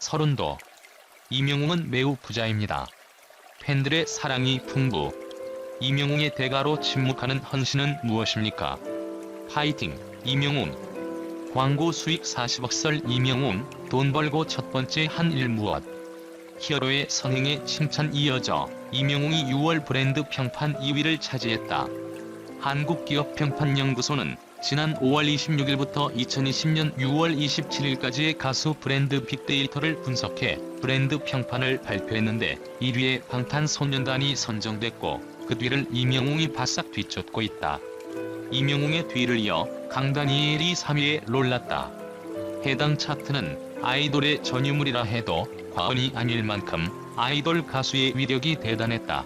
서른도. 이명웅은 매우 부자입니다. 팬들의 사랑이 풍부. 이명웅의 대가로 침묵하는 헌신은 무엇입니까? 파이팅, 이명웅. 광고 수익 40억 설 이명웅, 돈 벌고 첫 번째 한 일 무엇? 히어로의 선행에 칭찬 이어져 이명웅이 6월 브랜드 평판 2위를 차지했다. 한국기업평판연구소는 지난 5월 26일부터 2020년 6월 27일까지의 가수 브랜드 빅데이터를 분석해 브랜드 평판을 발표했는데 1위에 방탄소년단이 선정됐고 그 뒤를 이명웅이 바싹 뒤쫓고 있다. 이명웅의 뒤를 이어 강다니엘이 3위에 롤랐다. 해당 차트는 아이돌의 전유물이라 해도 과언이 아닐 만큼 아이돌 가수의 위력이 대단했다.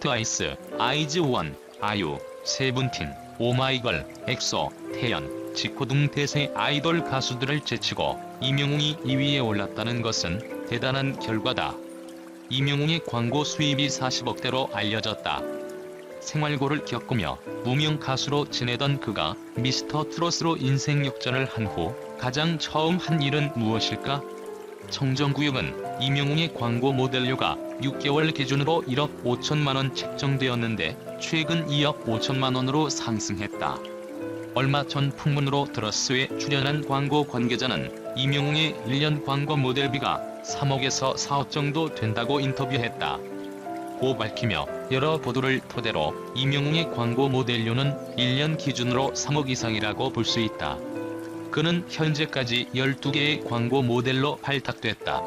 트와이스, 아이즈원, 아유, 세븐틴, 오마이걸, 엑소, 태연, 지코 등 대세 아이돌 가수들을 제치고 이명웅이 2위에 올랐다는 것은 대단한 결과다. 이명웅의 광고 수입이 40억대로 알려졌다. 생활고를 겪으며 무명 가수로 지내던 그가 미스터 트롯으로 인생 역전을 한 후 가장 처음 한 일은 무엇일까? 청정구역은 이명웅의 광고 모델료가 6개월 기준으로 1억 5천만 원 책정되었는데 최근 2억 5천만 원으로 상승했다. 얼마 전 풍문으로 드러스에 출연한 광고 관계자는 이명웅의 1년 광고 모델비가 3억에서 4억 정도 된다고 인터뷰했다. 고 밝히며 여러 보도를 토대로 이명웅의 광고 모델료는 1년 기준으로 3억 이상이라고 볼 수 있다. 그는 현재까지 12개의 광고 모델로 발탁됐다.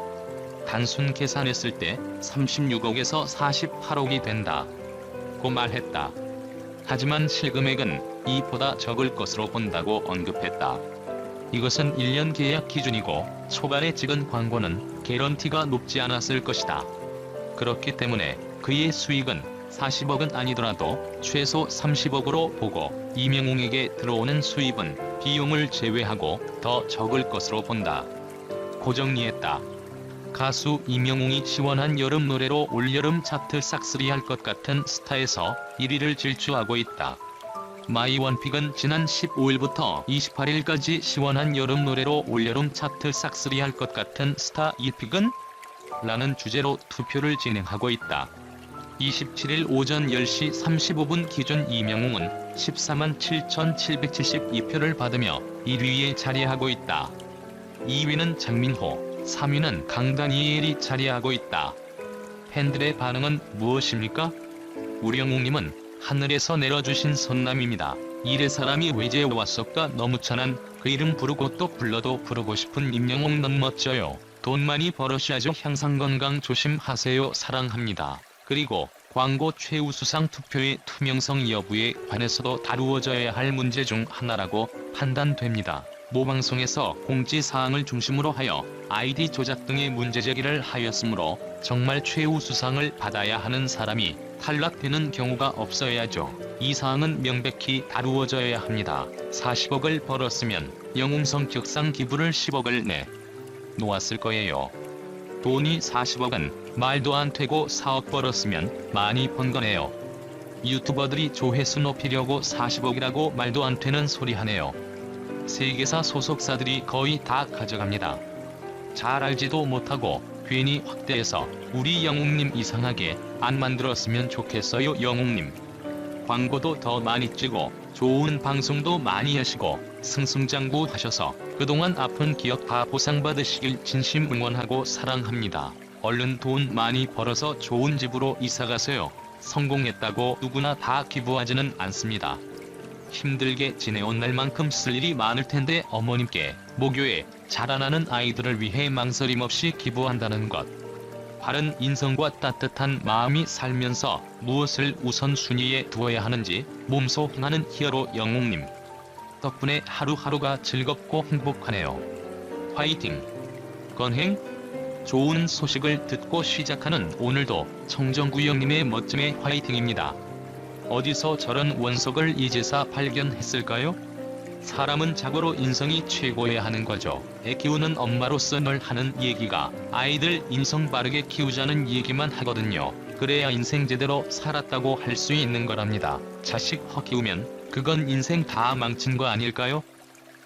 단순 계산했을 때 36억에서 48억이 된다. 고 말했다. 하지만 실금액은 이보다 적을 것으로 본다고 언급했다. 이것은 1년 계약 기준이고 초반에 찍은 광고는 개런티가 높지 않았을 것이다. 그렇기 때문에 그의 수익은 40억은 아니더라도 최소 30억으로 보고 이명웅에게 들어오는 수입은 비용을 제외하고 더 적을 것으로 본다. 고정리했다. 가수 이명웅이 시원한 여름 노래로 올여름 차트 싹쓸이 할 것 같은 스타에서 1위를 질주하고 있다. 마이 원픽은 지난 15일부터 28일까지 시원한 여름 노래로 올여름 차트 싹쓸이 할 것 같은 스타 1픽은? 라는 주제로 투표를 진행하고 있다. 27일 오전 10시 35분 기준 이명웅은 14만 7,772표를 받으며 1위에 자리하고 있다. 2위는 장민호, 3위는 강다니엘이 자리하고 있다. 팬들의 반응은 무엇입니까? 우리 영웅님은 하늘에서 내려주신 선남입니다. 이래 사람이 외제에 왔었까 너무 찬한 그 이름 부르고 또 불러도 부르고 싶은 임영웅 넌 멋져요. 돈 많이 벌으셔야죠. 향상 건강 조심하세요. 사랑합니다. 그리고 광고 최우 수상 투표의 투명성 여부에 관해서도 다루어져야 할 문제 중 하나라고 판단됩니다. 모 방송에서 공지 사항을 중심으로 하여 아이디 조작 등의 문제 제기를 하였으므로 정말 최우 수상을 받아야 하는 사람이 탈락되는 경우가 없어야죠. 이 사항은 명백히 다루어져야 합니다. 40억을 벌었으면 영웅 성격상 기부를 10억을 내 놓았을 거예요. 돈이 40억은 말도 안 되고 4억 벌었으면 많이 번 거네요. 유튜버들이 조회수 높이려고 40억이라고 말도 안 되는 소리 하네요. 세계사 소속사들이 거의 다 가져갑니다. 잘 알지도 못하고 괜히 확대해서 우리 영웅님 이상하게 안 만들었으면 좋겠어요 영웅님. 광고도 더 많이 찍고 좋은 방송도 많이 하시고 승승장구 하셔서 그동안 아픈 기억 다 보상받으시길 진심 응원하고 사랑합니다. 얼른 돈 많이 벌어서 좋은 집으로 이사가세요. 성공했다고 누구나 다 기부하지는 않습니다. 힘들게 지내온 날만큼 쓸 일이 많을 텐데 어머님께 모교에 자라나는 아이들을 위해 망설임 없이 기부한다는 것. 바른 인성과 따뜻한 마음이 살면서 무엇을 우선순위에 두어야 하는지 몸소 행하는 히어로 영웅님. 덕분에 하루하루가 즐겁고 행복하네요. 화이팅! 건행! 좋은 소식을 듣고 시작하는 오늘도 청정구형님의 멋짐의 화이팅입니다. 어디서 저런 원석을 이제사 발견했을까요? 사람은 자고로 인성이 최고여야 하는 거죠. 애 키우는 엄마로서 늘 하는 얘기가 아이들 인성 바르게 키우자는 얘기만 하거든요. 그래야 인생 제대로 살았다고 할 수 있는 거랍니다. 자식 허 키우면 그건 인생 다 망친 거 아닐까요?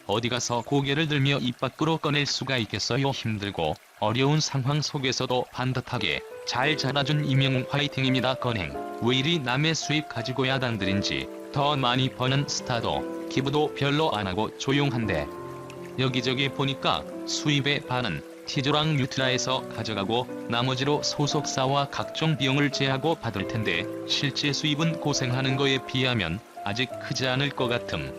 어디 가서 고개를 들며 입 밖으로 꺼낼 수가 있겠어요 힘들고 어려운 상황 속에서도 반듯하게 잘 자라준 이명웅 화이팅입니다 건행 왜 이리 남의 수입 가지고 야단들인지 더 많이 버는 스타도 기부도 별로 안 하고 조용한데 여기저기 보니까 수입의 반은 티조랑 뉴트라에서 가져가고 나머지로 소속사와 각종 비용을 제하고 받을 텐데 실제 수입은 고생하는 거에 비하면 아직 크지 않을 것 같음.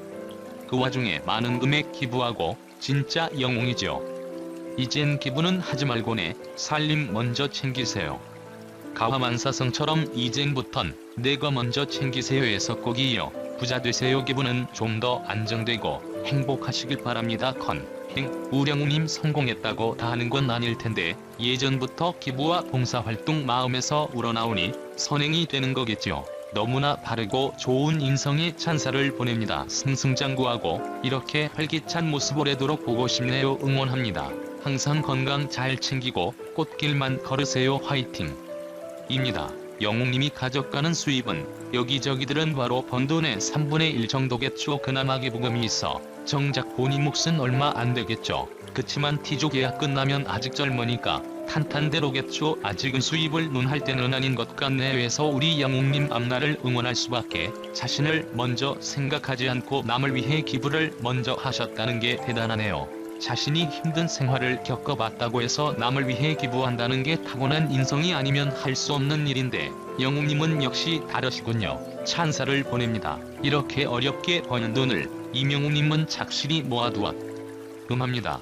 그 와중에 많은 금액 기부하고 진짜 영웅이죠. 이젠 기부는 하지 말고네 살림 먼저 챙기세요. 가화만사성처럼 이젠부턴 내가 먼저 챙기세요에서 꼭 이어 부자 되세요 기부는 좀더 안정되고 행복하시길 바랍니다 컨. 행, 우령우님 성공했다고 다 하는 건 아닐 텐데 예전부터 기부와 봉사활동 마음에서 우러나오니 선행이 되는 거겠죠. 너무나 바르고 좋은 인성에 찬사를 보냅니다. 승승장구하고 이렇게 활기찬 모습 오래도록 보고 싶네요. 응원합니다. 항상 건강 잘 챙기고 꽃길만 걸으세요. 화이팅! 입니다. 영웅님이 가져가는 수입은 여기저기들은 바로 번 돈의 3분의 1 정도겠죠. 그나마 기부금이 있어 정작 본인 몫은 얼마 안 되겠죠. 그치만 T조 계약 끝나면 아직 젊으니까 탄탄대로겠죠. 아직은 수입을 논할 때는 아닌 것 같네. 해서 우리 영웅님 앞날을 응원할 수밖에 자신을 먼저 생각하지 않고 남을 위해 기부를 먼저 하셨다는 게 대단하네요. 자신이 힘든 생활을 겪어봤다고 해서 남을 위해 기부한다는 게 타고난 인성이 아니면 할 수 없는 일인데 영웅님은 역시 다르시군요. 찬사를 보냅니다. 이렇게 어렵게 버는 돈을 이명웅님은 착실히 모아두었. 음합니다.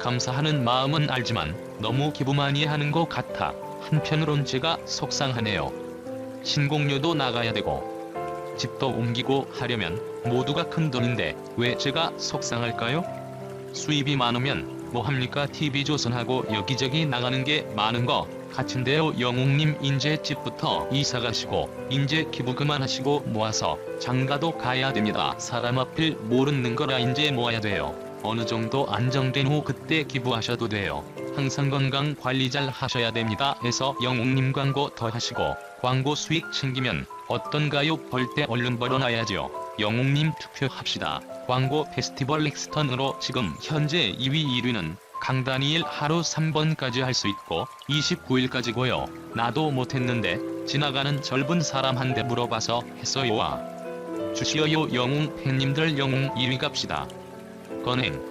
감사하는 마음은 알지만 너무 기부 많이 하는 것 같아 한편으론 제가 속상하네요. 신공료도 나가야 되고 집도 옮기고 하려면 모두가 큰 돈인데 왜 제가 속상할까요? 수입이 많으면 뭐합니까? TV조선하고 여기저기 나가는 게 많은 거. 같은데요 영웅님 인제 집부터 이사 가시고 인제 기부 그만하시고 모아서 장가도 가야 됩니다. 사람 앞을 모르는 거라 인제 모아야 돼요. 어느 정도 안정된 후 그때 기부하셔도 돼요. 항상 건강 관리 잘 하셔야 됩니다. 해서 영웅님 광고 더 하시고 광고 수익 챙기면 어떤가요? 벌 때 얼른 벌어놔야죠 영웅님 투표합시다. 광고 페스티벌 렉스턴으로 지금 현재 2위 1위는 강다니엘 하루 3번까지 할 수 있고 29일까지고요. 나도 못했는데 지나가는 젊은 사람한테 물어봐서 했어요와 주시어요 영웅 팬님들 영웅 1위 갑시다. 건행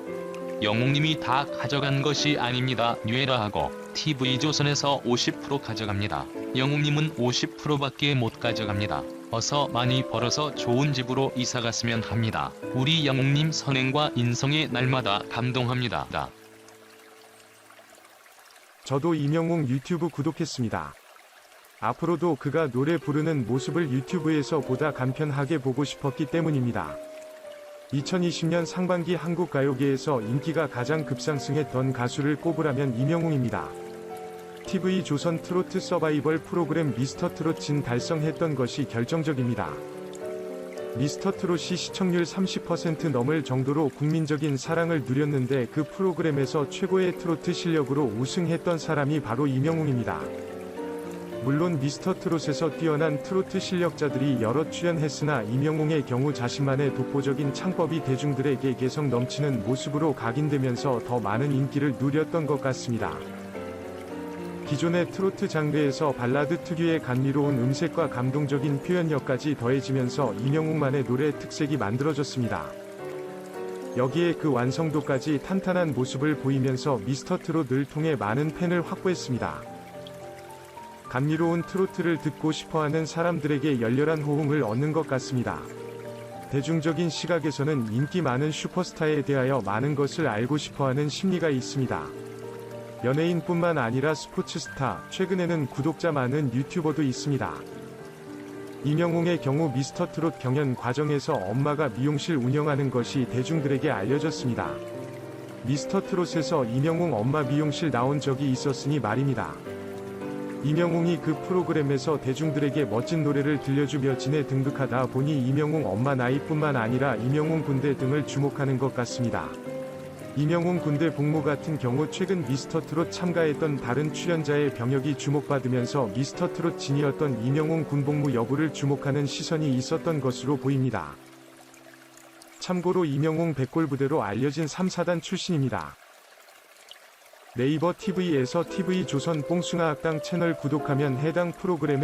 영웅님이 다 가져간 것이 아닙니다. 뉴에라 하고 TV조선에서 50% 가져갑니다. 영웅님은 50%밖에 못 가져갑니다. 어서 많이 벌어서 좋은 집으로 이사 갔으면 합니다. 우리 영웅님 선행과 인성에 날마다 감동합니다. 나. 저도 이명웅 유튜브 구독했습니다. 앞으로도 그가 노래 부르는 모습을 유튜브에서 보다 간편하게 보고 싶었기 때문입니다. 2020년 상반기 한국 가요계에서 인기가 가장 급상승했던 가수를 꼽으라면 이명웅입니다. TV 조선 트로트 서바이벌 프로그램 미스터 트롯 진 달성했던 것이 결정적입니다. 미스터 트롯이 시청률 30% 넘을 정도로 국민적인 사랑을 누렸는데 그 프로그램에서 최고의 트로트 실력으로 우승했던 사람이 바로 이명웅입니다. 물론 미스터 트롯에서 뛰어난 트로트 실력자들이 여러 출연했으나 이명웅의 경우 자신만의 독보적인 창법이 대중들에게 개성 넘치는 모습으로 각인되면서 더 많은 인기를 누렸던 것 같습니다. 기존의 트로트 장르에서 발라드 특유의 감미로운 음색과 감동적인 표현력까지 더해지면서 이명웅만의 노래 특색이 만들어졌습니다. 여기에 그 완성도까지 탄탄한 모습을 보이면서 미스터 트롯을 통해 많은 팬을 확보했습니다. 감미로운 트로트를 듣고 싶어하는 사람들에게 열렬한 호응을 얻는 것 같습니다. 대중적인 시각에서는 인기 많은 슈퍼스타에 대하여 많은 것을 알고 싶어하는 심리가 있습니다. 연예인뿐만 아니라 스포츠스타, 최근에는 구독자 많은 유튜버도 있습니다. 이명웅의 경우 미스터 트롯 경연 과정에서 엄마가 미용실 운영하는 것이 대중들에게 알려졌습니다. 미스터 트롯에서 이명웅 엄마 미용실 나온 적이 있었으니 말입니다. 이명웅이 그 프로그램에서 대중들에게 멋진 노래를 들려주며 진에 등극하다 보니 이명웅 엄마 나이뿐만 아니라 이명웅 군대 등을 주목하는 것 같습니다. 이명웅 군대 복무 같은 경우 최근 미스터 트롯 참가했던 다른 출연자의 병역이 주목받으면서 미스터 트롯 진이었던 이명웅 군 복무 여부를 주목하는 시선이 있었던 것으로 보입니다. 참고로 이명웅 백골 부대로 알려진 3사단 출신입니다. 네이버 TV에서 TV 조선 뽕숭아 학당 채널 구독하면 해당 프로그램의